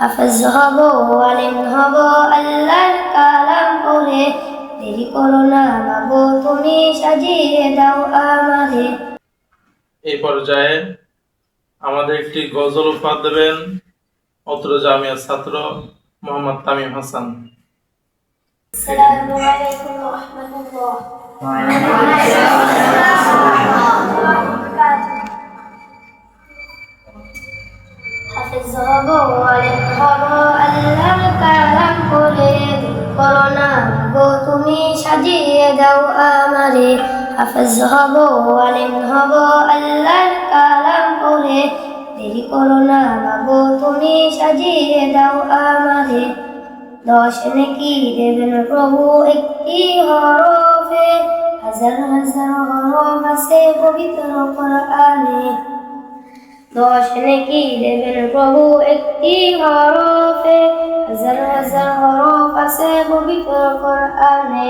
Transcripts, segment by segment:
হাফেজ হব আলিম হব আল্লাহর কালাম পড়ে দেরি করো না মাগো তুমি সাজিয়ে দাও আমারে। এই পর্যায়ে আমাদের একটি গজল উপহার দেবেন অত্র জামিয়ার ছাত্র মোহাম্মদ তামিম হাসান। আসসালামু আলাইকুম ওয়া রাহমাতুল্লাহ। হব আলিম হব আল্লাহর কালাম করো। না গো, তুমি সাজিয়ে দাও আমারে। হাফেজ হব, আলিম হব, আল্লাহর কালাম পড়ে দেরি করো না গো তুমি সাজিয়ে দাও আমারে। দশ নাকি দেবেন প্রভু একটি হরফে। হাজার হাজার হরফ আছে পবিত্র কোরআনে। দশ নাকি দেবেন প্রভু একটি হরফে, হাজার হাজার হরফ আছে পবিত্র কোরআনে।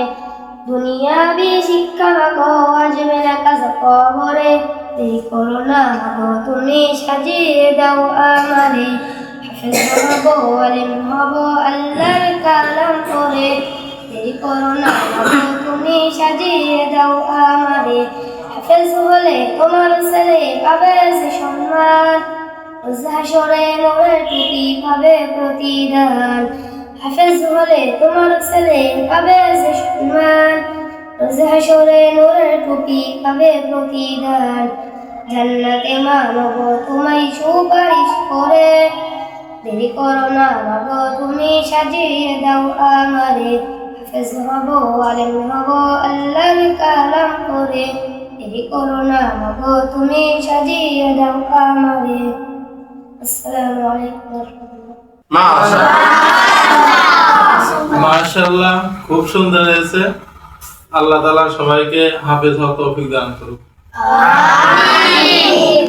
দুনিয়াবি শিক্ষা মাগো আসবে কাজ কবরে। দেরি করো না তুমি সাজিয়ে দাও আমারে। হাফেজ আলিম হব, আল্লাহর কালাম করে দেরি করো না তুমি সাজিয়ে দাও আমারে। হাফেজ হলে তোমার ছেলে পাবে যে সম্মান। হাসরে মোড়ের টুপি পাবে প্রতিদান। হাফেজ হলে তোমার ছেলে পাবে যে সম্মান। হাসরে নোরের টুপি পাবে প্রতিদান। জান্নাতে মানব তোমায় সুপারিশ করে। দেরি করো না মাগো তুমি সাজিয়ে দাও আমারে। হাফেজ হব, আলেম হব, আল্লাহর কালাম করে দেরি করো না মাগো তুমি সাজিয়ে দাও আমারে। আসসালামু আলাইকুম ওয়া খুব সুন্দর হয়েছে। আল্লাহ তালা সবাইকে হাফেজ হওয়া তৌফিক দান করুক। আমিন।